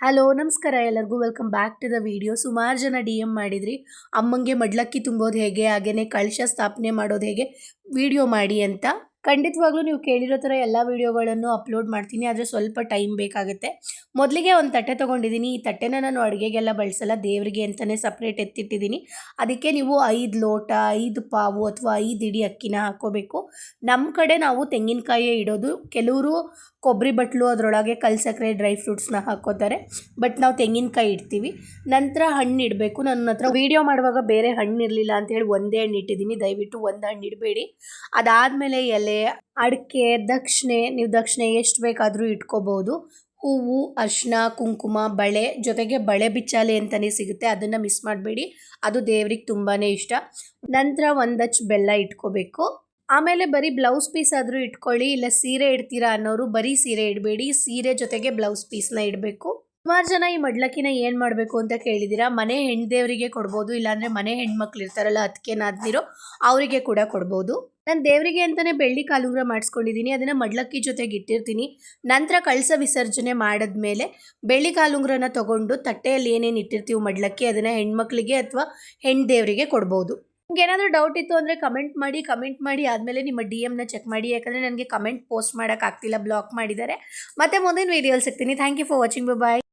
Hello ನಮಸ್ಕಾರ ಎಲ್ಲರಿಗೂ. Welcome back to the video ಸುಮಾರು ಜನ ಡಿ ಎಂ ಮಾಡಿದ್ರಿ. ಅಮ್ಮಂಗೆ ಮಡ್ಲಕ್ಕಿ ತುಂಬೋದು ಹೇಗೆ ಹಾಗೆಯೇ ಕಳಶ ಸ್ಥಾಪನೆ ಮಾಡೋದು ಹೇಗೆ ವಿಡಿಯೋ ಮಾಡಿ ಅಂತ. ಖಂಡಿತವಾಗ್ಲೂ ನೀವು ಕೇಳಿರೋ ಥರ ಎಲ್ಲ ವೀಡಿಯೋಗಳನ್ನು ಅಪ್ಲೋಡ್ ಮಾಡ್ತೀನಿ, ಆದರೆ ಸ್ವಲ್ಪ ಟೈಮ್ ಬೇಕಾಗುತ್ತೆ. ಮೊದಲಿಗೆ ಒಂದು ತಟ್ಟೆ ತೊಗೊಂಡಿದ್ದೀನಿ. ಈ ತಟ್ಟೆನ ನಾನು ಅಡುಗೆಗೆಲ್ಲ ಬಳಸಲ್ಲ, ದೇವರಿಗೆ ಅಂತಲೇ ಸಪ್ರೇಟ್ ಎತ್ತಿಟ್ಟಿದ್ದೀನಿ. ಅದಕ್ಕೆ ನೀವು ಐದು ಲೋಟ, ಐದು ಪಾವು ಅಥವಾ ಐದು ಇಡೀ ಅಕ್ಕಿನ ಹಾಕೋಬೇಕು ನಮ್ಮ ಕಡೆ ನಾವು ತೆಂಗಿನಕಾಯಿಯೇ ಇಡೋದು. ಕೆಲವರು ಕೊಬ್ಬರಿ ಬಟ್ಲು ಅದರೊಳಗೆ ಕಲ್ ಸಕ್ಕರೆ ಡ್ರೈ ಫ್ರೂಟ್ಸ್ನ ಹಾಕೋತಾರೆ ಬಟ್ ನಾವು ತೆಂಗಿನಕಾಯಿ ಇಡ್ತೀವಿ. ನಂತರ ಹಣ್ಣು ಇಡಬೇಕು. ನನ್ನ ಹತ್ರ ವೀಡಿಯೋ ಮಾಡುವಾಗ ಬೇರೆ ಹಣ್ಣು ಇರಲಿಲ್ಲ ಅಂತೇಳಿ ಒಂದೇ ಹಣ್ಣು ಇಟ್ಟಿದ್ದೀನಿ. ದಯವಿಟ್ಟು ಒಂದು ಹಣ್ಣು ಇಡಬೇಡಿ. ಅದಾದಮೇಲೆ ಎಲೆ ಅಡಿಕೆ, ದಕ್ಷಿಣೆ, ನೀವು ದಕ್ಷಿಣೆ ಎಷ್ಟು ಬೇಕಾದರೂ ಇಟ್ಕೋಬೋದು. ಹೂವು ಅರ್ಶಿನ ಕುಂಕುಮ, ಬಳೆ ಜೊತೆಗೆ ಬಳೆ ಬಿಚ್ಚಾಲೆ ಅಂತಲೇ ಸಿಗುತ್ತೆ. ಅದನ್ನು ಮಿಸ್ ಮಾಡಬೇಡಿ. ಅದು ದೇವ್ರಿಗೆ ತುಂಬಾ ಇಷ್ಟ. ನಂತರ ಒಂದಚ್ಚು ಬೆಲ್ಲ ಇಟ್ಕೋಬೇಕು. ಆಮೇಲೆ ಬರೀ ಬ್ಲೌಸ್ ಪೀಸ್ ಆದರೂ ಇಟ್ಕೊಳ್ಳಿ. ಇಲ್ಲ ಸೀರೆ ಇಡ್ತೀರಾ ಅನ್ನೋರು ಬರೀ ಸೀರೆ ಇಡಬೇಡಿ. ಸೀರೆ ಜೊತೆಗೆ ಬ್ಲೌಸ್ ಪೀಸ್ನ ಇಡಬೇಕು. ಸುಮಾರು ಜನ ಈ ಮಡ್ಲಕ್ಕಿನ ಏನು ಮಾಡಬೇಕು ಅಂತ ಕೇಳಿದ್ದೀರಾ ಮನೆ ಹೆಣ್ದೇವರಿಗೆ ಕೊಡ್ಬೋದು, ಇಲ್ಲಾಂದರೆ ಮನೆ ಹೆಣ್ಮಕ್ಳು ಇರ್ತಾರಲ್ಲ ಅದಕ್ಕೆ ಅವರಿಗೆ ಕೂಡ ಕೊಡ್ಬೋದು. ನಾನು ದೇವರಿಗೆ ಅಂತಲೇ ಬೆಳ್ಳಿ ಕಾಲುಂಗ್ರ ಮಾಡಿಸ್ಕೊಂಡಿದ್ದೀನಿ ಅದನ್ನು ಮಡ್ಲಕ್ಕಿ ಜೊತೆಗೆ ಇಟ್ಟಿರ್ತೀನಿ. ನಂತರ ಕಳಸ ವಿಸರ್ಜನೆ ಮಾಡಿದ್ಮೇಲೆ ಬೆಳ್ಳಿ ಕಾಲುಂಗ್ರನ ತೊಗೊಂಡು ತಟ್ಟೆಯಲ್ಲಿ ಏನೇನು ಇಟ್ಟಿರ್ತೀವಿ ಮಡ್ಲಕ್ಕಿ, ಅದನ್ನು ಹೆಣ್ಮಕ್ಳಿಗೆ ಅಥವಾ ಹೆಣ್ಣು ದೇವರಿಗೆ ಕೊಡ್ಬೋದು. ನಿಮ್ಗೆ ಏನಾದರೂ ಡೌಟ್ ಇತ್ತು ಅಂದರೆ ಕಮೆಂಟ್ ಮಾಡಿ ಕಮೆಂಟ್ ಮಾಡಿ, ಆದಮೇಲೆ ನಿಮ್ಮ ಡಿ ಎಮ್ನ ಚೆಕ್ ಮಾಡಿ, ಯಾಕಂದರೆ ನನಗೆ ಕಮೆಂಟ್ ಪೋಸ್ಟ್ ಮಾಡೋಕ್ಕಾಗ್ತಿಲ್ಲ ಬ್ಲಾಕ್ ಮಾಡಿದ್ದಾರೆ. ಮತ್ತೆ ಮುಂದಿನ ವೀಡಿಯೋಲಿ ಸಿಗ್ತೀನಿ. Thank you for watching bye